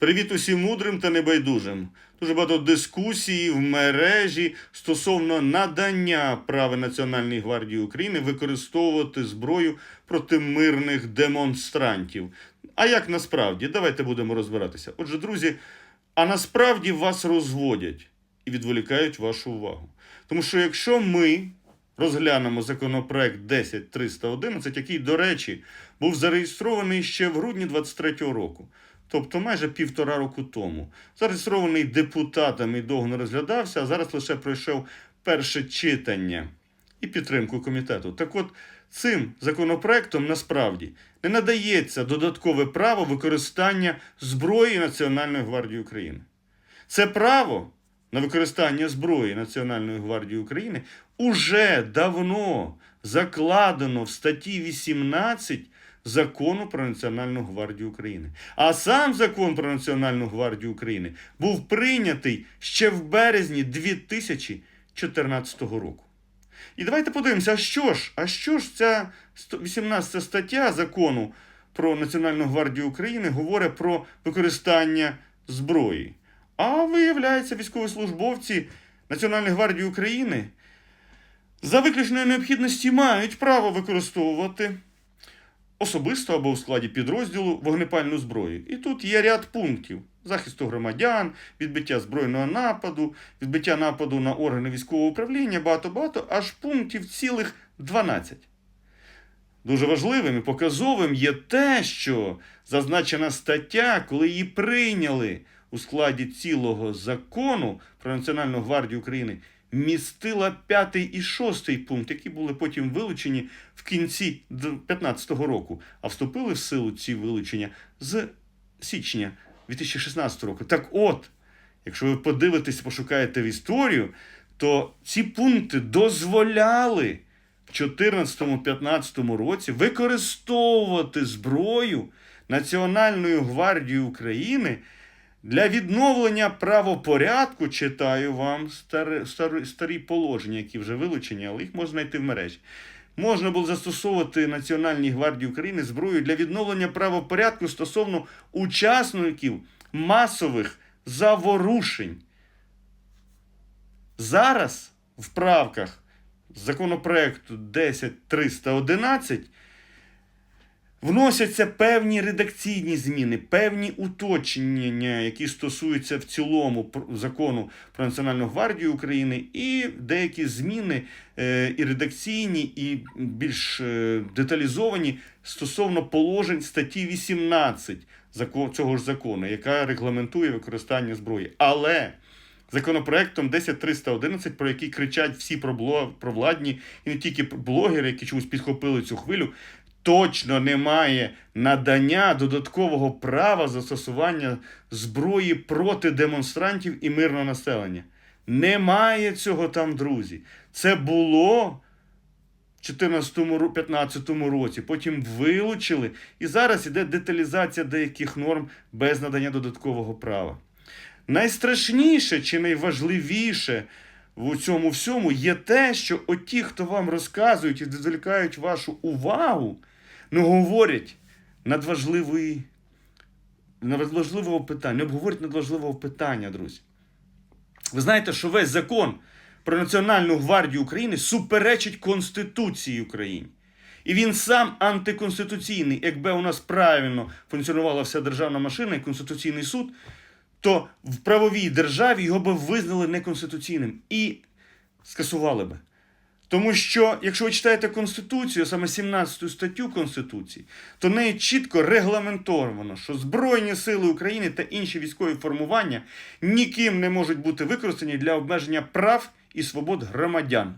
Привіт усім мудрим та небайдужим. Дуже багато дискусій в мережі стосовно надання права Національній гвардії України використовувати зброю проти мирних демонстрантів. А як насправді? Давайте будемо розбиратися. Отже, друзі, а насправді вас розводять і відволікають вашу увагу. Тому що якщо ми розглянемо законопроект 10311, який, до речі, був зареєстрований ще в грудні 23-го року, тобто майже півтора року тому, зареєстрований депутатами і довго не розглядався, а зараз лише пройшов перше читання і підтримку комітету. Так от, цим законопроектом насправді не надається додаткове право використання зброї Національної гвардії України. Це право на використання зброї Національної гвардії України уже давно закладено в статті 18 Закону про Національну гвардію України. А сам закон про Національну гвардію України був прийнятий ще в березні 2014 року. І давайте подивимося, а що ж, а що ж ця 18 стаття закону про Національну гвардію України говорить про використання зброї. А виявляється, військовослужбовці Національної гвардії України за виключної необхідності мають право використовувати особисто або у складі підрозділу вогнепальну зброю. І тут є ряд пунктів: захисту громадян, відбиття збройного нападу, відбиття нападу на органи військового управління, багато-багато, аж пунктів цілих 12. Дуже важливим і показовим є те, що зазначена стаття, коли її прийняли у складі цілого закону про Національну гвардію України, містила п'ятий і шостий пункт, які були потім вилучені в кінці 2015 року, а вступили в силу ці вилучення з січня 2016 року. Так от, якщо ви подивитесь, пошукаєте в історію, то ці пункти дозволяли в 2014-2015 році використовувати зброю Національної гвардії України для відновлення правопорядку, читаю вам старі, старі, старі положення, які вже вилучені, але їх можна знайти в мережі. Можна було застосовувати Національній гвардії України зброю для відновлення правопорядку стосовно учасників масових заворушень. Зараз в правках законопроекту 10311 вносяться певні редакційні зміни, певні уточнення, які стосуються в цілому закону про Національну гвардію України, і деякі зміни е, і редакційні, і більш е, деталізовані стосовно положень статті 18 цього ж закону, яка регламентує використання зброї. Але законопроектом 10311, про який кричать всі провладні і не тільки блогери, які чомусь підхопили цю хвилю, точно немає надання додаткового права застосування зброї проти демонстрантів і мирного населення. Немає цього там, друзі. Це було в 2014-2015 році, потім вилучили, і зараз іде деталізація деяких норм без надання додаткового права. Найстрашніше чи найважливіше в цьому всьому є те, що оті, хто вам розказують і відволікають вашу увагу, не говорять надважливої, надважливого питання, не обговорять надважливого питання, друзі. Ви знаєте, що весь закон про Національну гвардію України суперечить Конституції України. І він сам антиконституційний. Якби у нас правильно функціонувала вся державна машина і Конституційний суд, то в правовій державі його би визнали неконституційним і скасували би. Тому що, якщо ви читаєте Конституцію, саме 17 статтю Конституції, то неї чітко регламентовано, що Збройні Сили України та інші військові формування ніким не можуть бути використані для обмеження прав і свобод громадян.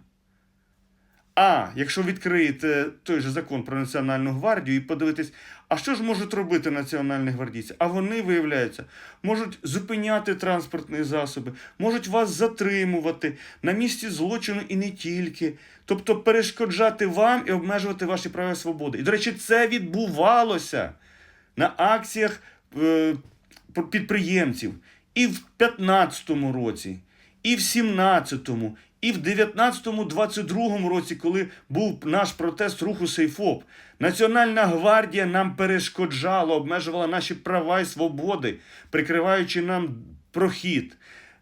А якщо відкриєте той же закон про Національну гвардію і подивитись, а що ж можуть робити національні гвардійці? А вони, виявляється, можуть зупиняти транспортні засоби, можуть вас затримувати на місці злочину і не тільки. Тобто перешкоджати вам і обмежувати ваші права і свободи. І, до речі, це відбувалося на акціях е, підприємців і в 2015 році, і в 17-му, І в 19-22 році, коли був наш протест руху Сейфоп, Національна гвардія нам перешкоджала, обмежувала наші права і свободи, прикриваючи нам прохід,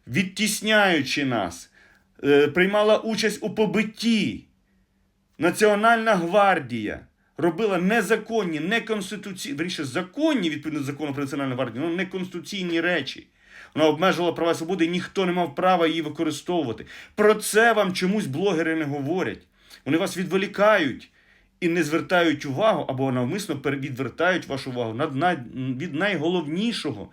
відтісняючи нас, е, приймала участь у побитті. Національна гвардія робила незаконні, неконституційні, верніше, законні відповідно до закону про національну гвардію, але неконституційні речі. Вона обмежувала права свободи, і ніхто не мав права її використовувати. Про це вам чомусь блогери не говорять. Вони вас відволікають і не звертають увагу або навмисно відвертають вашу увагу від найголовнішого,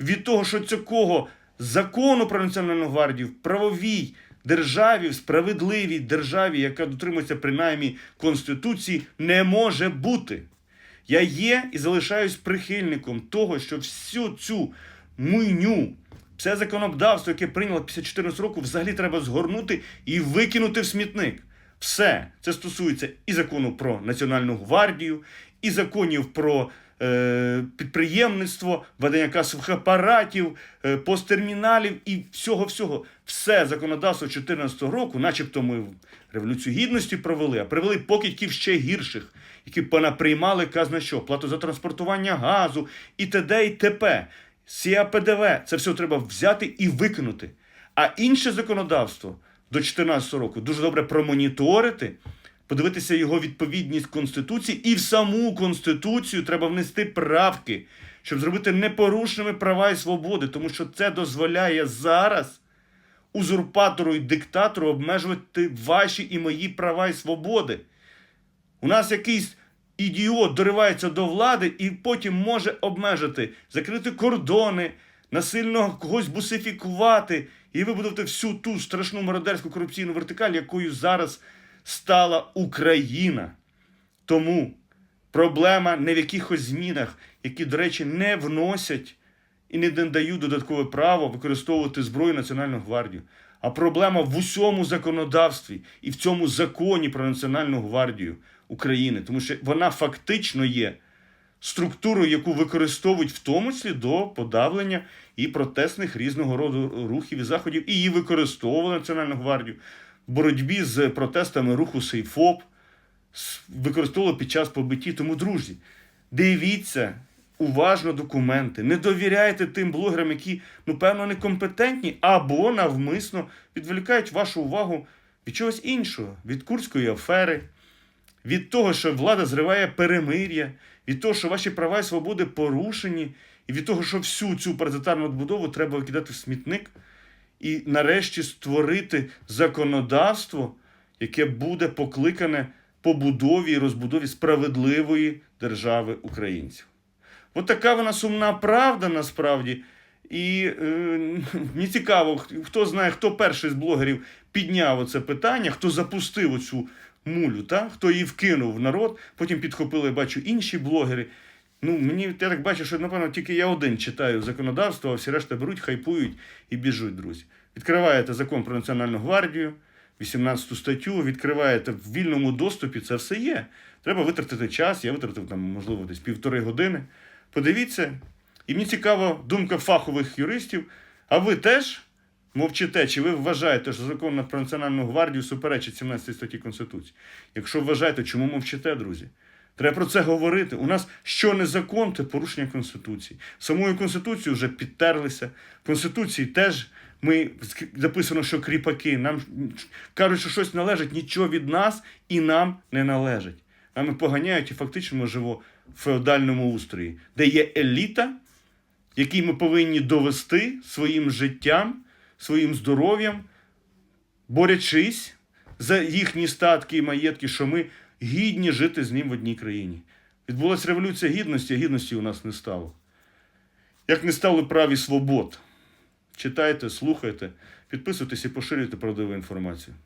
від того, що цього закону про національну гвардію в правовій державі, в справедливій державі, яка дотримується принаймні Конституції, не може бути. Я є і залишаюсь прихильником того, що всю цю муйню, все законодавство, яке прийняло після 14 років, взагалі треба згорнути і викинути в смітник. Все це стосується і закону про Національну гвардію, і законів про е, підприємництво, ведення касових апаратів, е, посттерміналів і всього-всього. Все законодавство 2014 року, начебто ми революцію гідності провели, а привели покидьків ще гірших, які понаприймали казна що, плату за транспортування газу і т.д. і т.п. Сія ПДВ, це все треба взяти і викинути. А інше законодавство до 2014 року дуже добре промоніторити, подивитися його відповідність Конституції, і в саму Конституцію треба внести правки, щоб зробити непорушними права і свободи, тому що це дозволяє зараз узурпатору і диктатору обмежувати ваші і мої права і свободи. У нас якийсь ідіот доривається до влади і потім може обмежити, закрити кордони, насильно когось бусифікувати і вибудувати всю ту страшну мародерську корупційну вертикаль, якою зараз стала Україна. Тому проблема не в якихось змінах, які, до речі, не вносять і не дають додаткове право використовувати зброю Національну гвардію. А проблема в усьому законодавстві і в цьому законі про Національну гвардію України, тому що вона фактично є структурою, яку використовують в тому числі до подавлення і протестних різного роду рухів і заходів, і її використовували Національну гвардію в боротьбі з протестами руху Сейфоп, використовували під час побитті. Тому, друзі, дивіться уважно документи, не довіряйте тим блогерам, які, ну, певно, некомпетентні або навмисно відволікають вашу увагу від чогось іншого, від курської афери, від того, що влада зриває перемир'я, від того, що ваші права і свободи порушені, і від того, що всю цю паразитарну відбудову треба викидати в смітник і нарешті створити законодавство, яке буде покликане побудові і розбудові справедливої держави українців. От така вона сумна правда насправді. І е, мені цікаво, хто знає, хто перший з блогерів підняв оце питання, хто запустив оцю мулю, та? хто її вкинув в народ, потім підхопили, бачу, інші блогери. Ну, мені я так бачу, що, напевно, тільки я один читаю законодавство, а всі решта беруть, хайпують і біжуть, друзі. Відкриваєте закон про Національну гвардію, 18 статтю, відкриваєте в вільному доступі, це все є. Треба витратити час, я витратив там, можливо, десь півтори години. Подивіться, і мені цікава думка фахових юристів. А ви теж мовчите, чи ви вважаєте, що закон про Національну гвардію суперечить 17 статті Конституції? Якщо вважаєте, чому мовчите, друзі? Треба про це говорити. У нас що не закон, це порушення Конституції. Самою Конституцією вже підтерлися. В Конституції теж ми записано, що кріпаки. Нам кажуть, що щось належить, нічого від нас і нам не належить. Нами поганяють і фактично ми живемо в феодальному устрої, де є еліта, якій ми повинні довести своїм життям, своїм здоров'ям, борячись за їхні статки і маєтки, що ми гідні жити з ним в одній країні. Відбулася революція гідності, а гідності у нас не стало. Як не стало прав і свобод. Читайте, слухайте, підписуйтесь і поширюйте правдиву інформацію.